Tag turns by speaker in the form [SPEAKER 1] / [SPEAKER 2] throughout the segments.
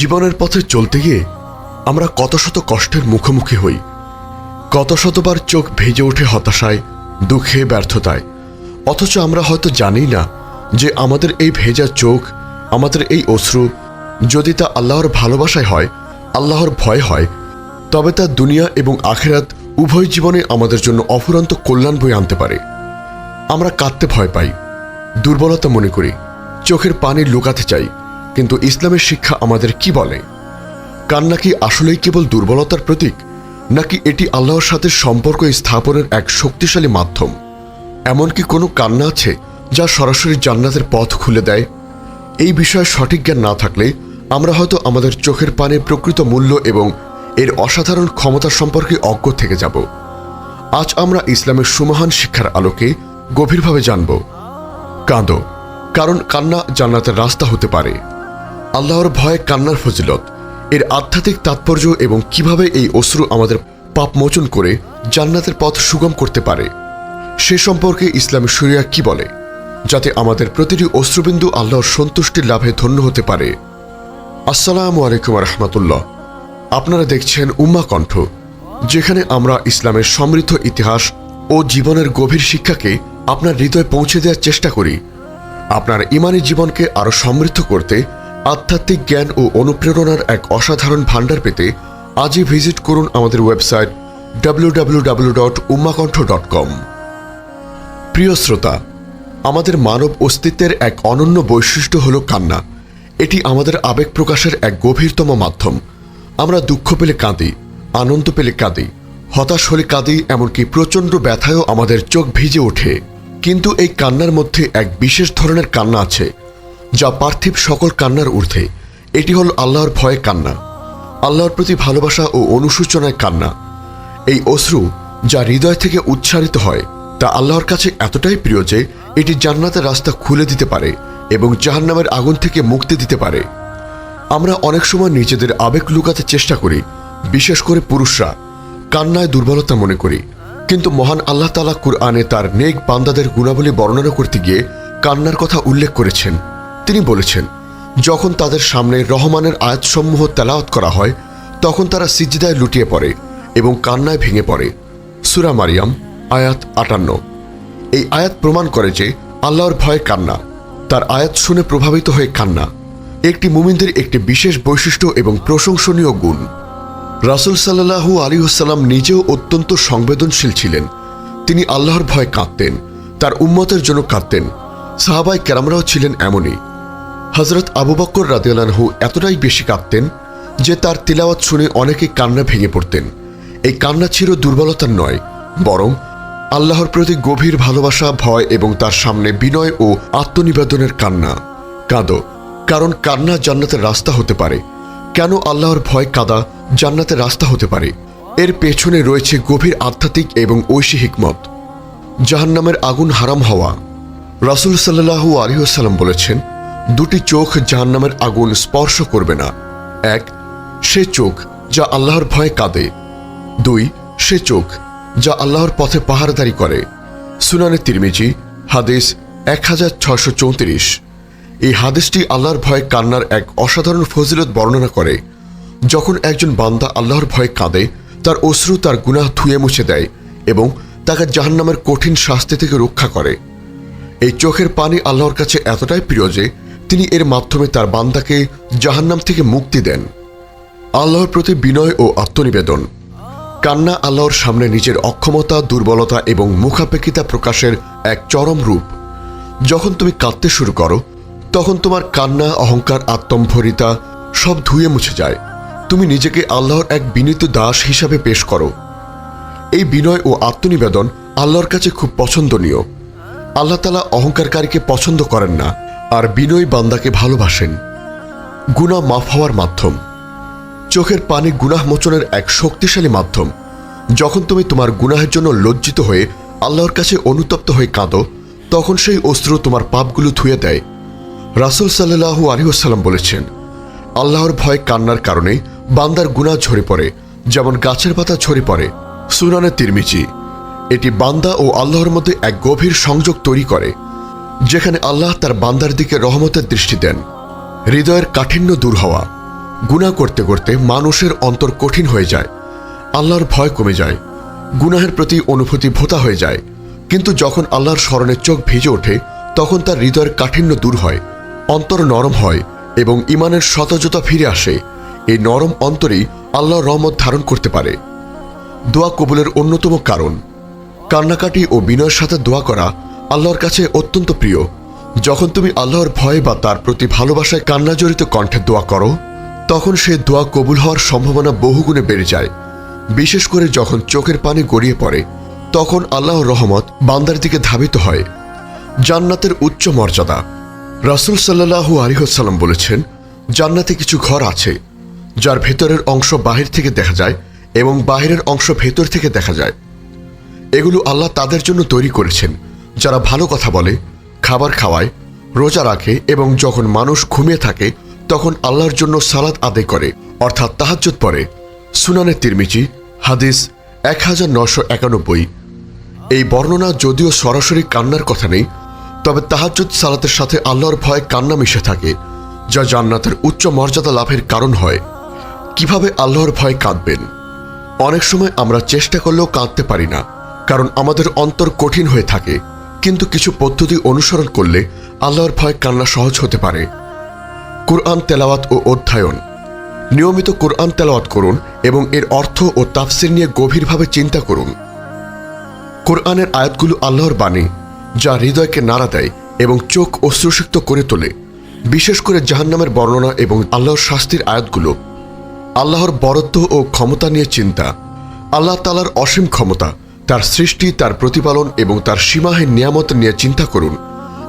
[SPEAKER 1] জীবনের পথে চলতে গিয়ে আমরা কত শত কষ্টের মুখোমুখি হই। কত শতবার চোখ ভেজে ওঠে হতাশায়, দুঃখে ব্যর্থতায়। অথচ আমরা হয়তো জানি না যে আমাদের এই ভেজা চোখ, আমাদের এই অশ্রু, যদি তা আল্লাহর ভালোবাসায় হয়, আল্লাহর ভয় হয়, তবে তা দুনিয়া এবং আখেরাত উভয় জীবনে আমাদের জন্য অফুরন্ত কল্যাণ বই আনতে পারে। আমরা কাঁদতে ভয় পাই, দুর্বলতা মনে করি, চোখের পানি লুকাতে চাই কিন্তু ইসলামের শিক্ষা আমাদের কি বলে? কান্না কি আসলেই কেবল দুর্বলতার প্রতীক, নাকি এটি আল্লাহর সাথে সম্পর্ক স্থাপনের এক শক্তিশালী মাধ্যম? এমনকি কোনো কান্না আছে যা সরাসরি জান্নাতের পথ খুলে দেয়? এই বিষয়ে সঠিক জ্ঞান না থাকলে আমরা হয়তো আমাদের চোখের পানের প্রকৃত মূল্য এবং এর অসাধারণ ক্ষমতা সম্পর্কে অজ্ঞ থেকে যাব। আজ আমরা ইসলামের সুমহান শিক্ষার আলোকে গভীরভাবে জানব। কাঁদো, কারণ কান্না জান্নাতের রাস্তা হতে পারে। আল্লাহর ভয়ে কান্নার ফজিলত। এর আধ্যাত্মিক তাৎপর্য এবং কীভাবে এই অশ্রু আমাদের পাপ মোচন করে জান্নাতের পথ সুগম করতে পারে, সে সম্পর্কে ইসলামী শরিয়া কি বলে? যাতে আমাদের প্রতিটি অশ্রুবিন্দু আল্লাহর সন্তুষ্টির লাভে ধন্য হতে পারে। আসসালামু আলাইকুম রহমতুল্লাহ। আপনারা দেখছেন উম্মা কণ্ঠ, যেখানে আমরা ইসলামের সমৃদ্ধ ইতিহাস ও জীবনের গভীর শিক্ষাকে আপনার হৃদয়ে পৌঁছে দেওয়ার চেষ্টা করি। আপনার ইমানি জীবনকে আরও সমৃদ্ধ করতে আধ্যাত্মিক জ্ঞান ও অনুপ্রেরণার এক অসাধারণ ভাণ্ডার পেতে আজই ভিজিট করুন আমাদের ওয়েবসাইট ডাব্লিউ প্রিয় শ্রোতা, আমাদের মানব অস্তিত্বের এক অনন্য বৈশিষ্ট্য হল কান্না। এটি আমাদের আবেগ প্রকাশের এক গভীরতম মাধ্যম। আমরা দুঃখ পেলে কাঁদি, আনন্দ পেলে কাঁদি, হতাশ হলে কাঁদি, এমনকি প্রচণ্ড ব্যথায়ও আমাদের চোখ ভিজে ওঠে। কিন্তু এই কান্নার মধ্যে এক বিশেষ ধরনের কান্না আছে। যা পার্থিব সকল কান্নার ঊর্ধ্বে। এটি হল আল্লাহর ভয়ে কান্না, আল্লাহর প্রতি ভালোবাসা ও অনুসূচনায় কান্না। এই অশ্রু যা হৃদয় থেকে উচ্চারিত হয়, তা আল্লাহর কাছে এতটাই প্রিয় যে এটি জান্নাতের রাস্তা খুলে দিতে পারে এবং জাহান্নামের আগুন থেকে মুক্তি দিতে পারে। আমরা অনেক সময় নিজেদের আবেগ লুকাতে চেষ্টা করি, বিশেষ করে পুরুষরা। কান্নায় দুর্বলতা মনে করি, কিন্তু মহান আল্লাহ তালা কুরআনে তার নেক বান্দাদের গুণাবলী বর্ণনা করতে গিয়ে কান্নার কথা উল্লেখ করেছেন। তিনি বলেছেন, যখন তাদের সামনে রহমানের আয়াতসমূহ তেলাওয়াত করা হয়, তখন তারা সিজদায় লুটিয়ে পড়ে এবং কান্নায় ভেঙে পড়ে। সুরা মারিয়াম, আয়াত আটান্ন। এই আয়াত প্রমাণ করে যে আল্লাহর ভয়ে কান্না, তার আয়াত শুনে প্রভাবিত হয়ে কান্না, একটি মুমিনদের একটি বিশেষ বৈশিষ্ট্য এবং প্রশংসনীয় গুণ। রাসুল সাল্লাহু আলী হাসাল্লাম নিজেও অত্যন্ত সংবেদনশীল ছিলেন। তিনি আল্লাহর ভয়ে কাঁদতেন, তার উম্মতের জন্য কাঁদতেন। সাহাবাই কেরামরাও ছিলেন এমনই। হজরত আবু বক্কর রাদিয়ালানহু এতটাই বেশি কাঁদতেন যে তার তিলাওয়াত শুনে অনেকে কান্না ভেঙে পড়তেন। এই কান্না ছিল দুর্বলতার নয়, বরং আল্লাহর প্রতি গভীর ভালোবাসা, ভয় এবং তার সামনে বিনয় ও আত্মনিবেদনের কান্না। কাঁদো, কারণ কান্না জান্নাতের রাস্তা হতে পারে। কেন আল্লাহর ভয় কাদা জান্নাতের রাস্তা হতে পারে? এর পেছনে রয়েছে গভীর আধ্যাত্মিক এবং ঐশী হিকমত। জাহান্নামের আগুন হারাম হওয়া। রাসুল সাল্লাহু আলিহাল্লাম বলেছেন দুটি চোখ জাহান্নামের আগুন স্পর্শ করবে না। এক, সে চোখ যা আল্লাহর ভয়ে কাঁদে। দুই, সে চোখ যা আল্লাহর পথে পাহারাদারি করে। সুনানে তিরমিজি, হাদিস এক হাজার ছশো চৌত্রিশ। এই হাদিসটি আল্লাহর ভয়ে কান্নার এক অসাধারণ ফজিলত বর্ণনা করে। যখন একজন বান্দা আল্লাহর ভয়ে কাঁদে, তার অশ্রু তার গুনাহ ধুয়ে মুছে দেয় এবং তাকে জাহান্নামের কঠিন শাস্তি থেকে রক্ষা করে। এই চোখের পানি আল্লাহর কাছে এতটাই প্রিয় যে তিনি এর মাধ্যমে তার বান্দাকে জাহান্নাম থেকে মুক্তি দেন। আল্লাহর প্রতি বিনয় ও আত্মনিবেদন। কান্না আল্লাহর সামনে নিজের অক্ষমতা, দুর্বলতা এবং মুখাপেক্ষিতা প্রকাশের এক চরম রূপ। যখন তুমি কাঁদতে শুরু করো, তখন তোমার কান্না, অহংকার, আত্মম্ভরিতা সব ধুয়ে মুছে যায়। তুমি নিজেকে আল্লাহর এক বিনীত দাস হিসাবে পেশ করো। এই বিনয় ও আত্মনিবেদন আল্লাহর কাছে খুব পছন্দনীয়। আল্লাহ তালা অহংকারকারীকে পছন্দ করেন না। আর বিনয় বান্দাকে ভালোবাসেন। গুণা মাফ হওয়ার মাধ্যম। চোখের পানি গুনাহ মোচনের এক শক্তিশালী মাধ্যম। যখন তুমি তোমার গুনাহের জন্য লজ্জিত হয়ে আল্লাহর কাছে অনুতপ্ত হয়ে কাঁদো, তখন সেই অস্ত্র তোমার পাপগুলো ধুয়ে দেয়। রাসুল সাল্লাহু আলিহাসাল্লাম বলেছেন, আল্লাহর ভয় কান্নার কারণে বান্দার গুনাহ ঝরে পড়ে, যেমন গাছের পাতা ঝরে পড়ে। সুনানে তিরমিজি, এটি বান্দা ও আল্লাহর মধ্যে এক গভীর সংযোগ তৈরি করে। যেখানে আল্লাহ তার বান্দার দিকে রহমতের দৃষ্টি দেন। হৃদয়ের কাঠিন্য দূর হওয়া। গুনাহ করতে করতে মানুষের অন্তর কঠিন হয়ে যায়। আল্লাহর ভয় কমে যায়। গুনাহের প্রতি অনুভূতি ভোতা হয়ে যায়। কিন্তু যখন আল্লাহর স্মরণে চোখ ভিজে ওঠে, তখন তার হৃদয়ের কাঠিন্য দূর হয়, অন্তর নরম হয় এবং ইমানের সতজতা ফিরে আসে। এই নরম অন্তরেই আল্লাহর রহমত ধারণ করতে পারে। দোয়া কবুলের অন্যতম কারণ। কান্নাকাটি ও বিনয়ের সাথে দোয়া করা আল্লাহর কাছে অত্যন্ত প্রিয়। যখন তুমি আল্লাহর ভয় বা তার প্রতি ভালোবাসায় কান্না জড়িত কণ্ঠে দোয়া করো, তখন সে দোয়া কবুল হওয়ার সম্ভাবনা বহুগুণে বেড়ে যায়। বিশেষ করে যখন চোখের পানি গড়িয়ে পড়ে, তখন আল্লাহর রহমত বান্দার দিকে ধাবিত হয়। জান্নাতের উচ্চ মর্যাদা। রাসুল সাল্লাহু আলিহাল্লাম বলেছেন, জান্নাতে কিছু ঘর আছে, যার ভেতরের অংশ বাহির থেকে দেখা যায় এবং বাহিরের অংশ ভেতর থেকে দেখা যায়। এগুলো আল্লাহ তাদের জন্য তৈরি করেছেন। যারা ভালো কথা বলে, খাবার খাওয়ায়, রোজা রাখে এবং যখন মানুষ ঘুমিয়ে থাকে, তখন আল্লাহর জন্য সালাদ আদায় করে, অর্থাৎ তাহাজ্জুদ পড়ে। সুনানের তিরমিজি, হাদিস এক হাজার নশো একানব্বই। এই বর্ণনা যদিও সরাসরি কান্নার কথা নেই, তবে তাহাজ্জুদ সালাতের সাথে আল্লাহর ভয়ে কান্না মিশে থাকে, যা জান্নাতের উচ্চ মর্যাদা লাভের কারণ হয়। কীভাবে আল্লাহর ভয়ে কাঁদবেন? অনেক সময় আমরা চেষ্টা করলেও কাঁদতে পারি না, কারণ আমাদের অন্তর কঠিন হয়ে থাকে। কিন্তু কিছু পদ্ধতি অনুসরণ করলে আল্লাহর ভয় কান্না সহজ হতে পারে। কোরআন তেলাওয়াত ও অধ্যয়ন। নিয়মিত কোরআন তেলাওয়াত করুন এবং এর অর্থ ও তাফসির নিয়ে গভীরভাবে চিন্তা করুন। কোরআনের আয়াতগুলো আল্লাহর বাণী, যা হৃদয়কে নাড়া দেয় এবং চোখ অশ্রুসিক্ত করে তোলে। বিশেষ করে জাহান্নামের বর্ণনা এবং আল্লাহর শাস্তির আয়াতগুলো। আল্লাহর বরত্ব ও ক্ষমতা নিয়ে চিন্তা। আল্লাহ তালার অসীম ক্ষমতা। তার সৃষ্টি, তার প্রতিপালন এবং তার সীমাহীন নিয়ামত নিয়ে চিন্তা করুন।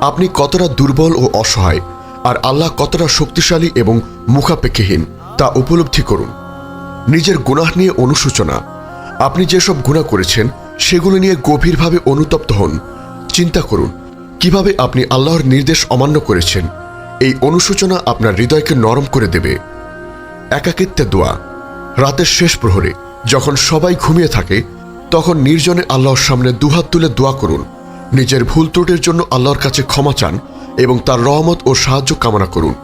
[SPEAKER 1] আপনি কতটা দুর্বল ও অসহায়, আর আল্লাহ কতটা শক্তিশালী এবং মুখাপেক্ষীহীন, তা উপলব্ধি করুন। নিজের গুনাহ নিয়ে অনুশোচনা। আপনি যেসব গুনাহ করেছেন, সেগুলো নিয়ে গভীরভাবে অনুতপ্ত হন। চিন্তা করুন, কীভাবে আপনি আল্লাহর নির্দেশ অমান্য করেছেন? এই অনুশোচনা আপনার হৃদয়কে নরম করে দেবে। একাকিত্বে দোয়া। রাতের শেষ প্রহরে, যখন সবাই ঘুমিয়ে থাকে তখন নির্জনে আল্লাহর সামনে দুহাত তুলে দোয়া করুন। নিজের ভুল ত্রুটির জন্য আল্লাহর কাছে ক্ষমা চান এবং তার রহমত ও সাহায্য কামনা করুন।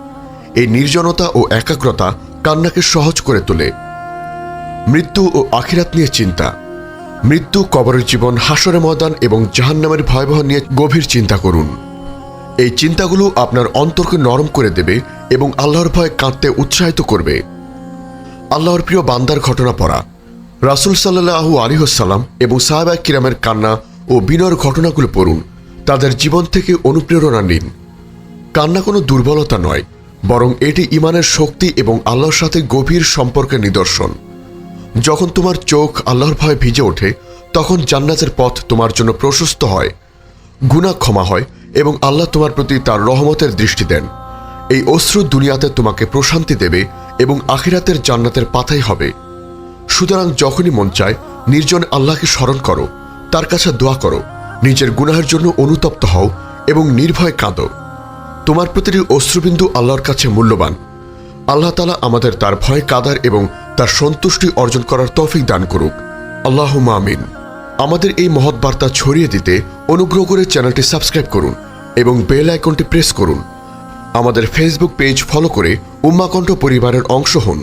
[SPEAKER 1] এই নির্জনতা ও একাগ্রতা কান্নাকে সহজ করে তোলে। মৃত্যু ও আখিরাত নিয়ে চিন্তা। মৃত্যু কবরের জীবন হাসরে ময়দান এবং জাহান্নামের ভয়াবহ নিয়ে গভীর চিন্তা করুন। এই চিন্তাগুলো আপনার অন্তরকে নরম করে দেবে এবং আল্লাহর ভয়ে কাঁদতে উৎসাহিত করবে। আল্লাহর প্রিয় বান্দার ঘটনা পড়া। রাসুল সাল্লাহু আলিহসাল্লাম এবং সাহাবা কিরামের কান্না ও বিনয়ের ঘটনাগুলো পড়ুন। তাদের জীবন থেকে অনুপ্রেরণা নিন। কান্না কোনো দুর্বলতা নয়, বরং এটি ইমানের শক্তি এবং আল্লাহর সাথে গভীর সম্পর্কের নিদর্শন। যখন তোমার চোখ আল্লাহর ভয়ে ভিজে ওঠে, তখন জান্নাতের পথ তোমার জন্য প্রশস্ত হয় গুণা ক্ষমা হয় এবং আল্লাহ তোমার প্রতি তার রহমতের দৃষ্টি দেন। এই অশ্রু দুনিয়াতে তোমাকে প্রশান্তি দেবে এবং আখিরাতের জান্নাতের পাতাই হবে। সুতরাং যখনই মন চায়, নির্জন আল্লাহকে স্মরণ করো, তার কাছে দোয়া করো, নিজের গুনাহের জন্য অনুতপ্ত হও এবং নির্ভয় কাঁদো। তোমার প্রতিটি অশ্রুবিন্দু আল্লাহর কাছে মূল্যবান। আল্লাহ তালা আমাদের তার ভয় কাদার এবং তার সন্তুষ্টি অর্জন করার তৌফিক দান করুক। আল্লাহ আমিন। আমাদের এই মহৎ বার্তা ছড়িয়ে দিতে অনুগ্রহ করে চ্যানেলটি সাবস্ক্রাইব করুন এবং বেল আইকনটি প্রেস করুন। আমাদের ফেসবুক পেজ ফলো করে উম্মাকণ্ঠ পরিবারের অংশ হন।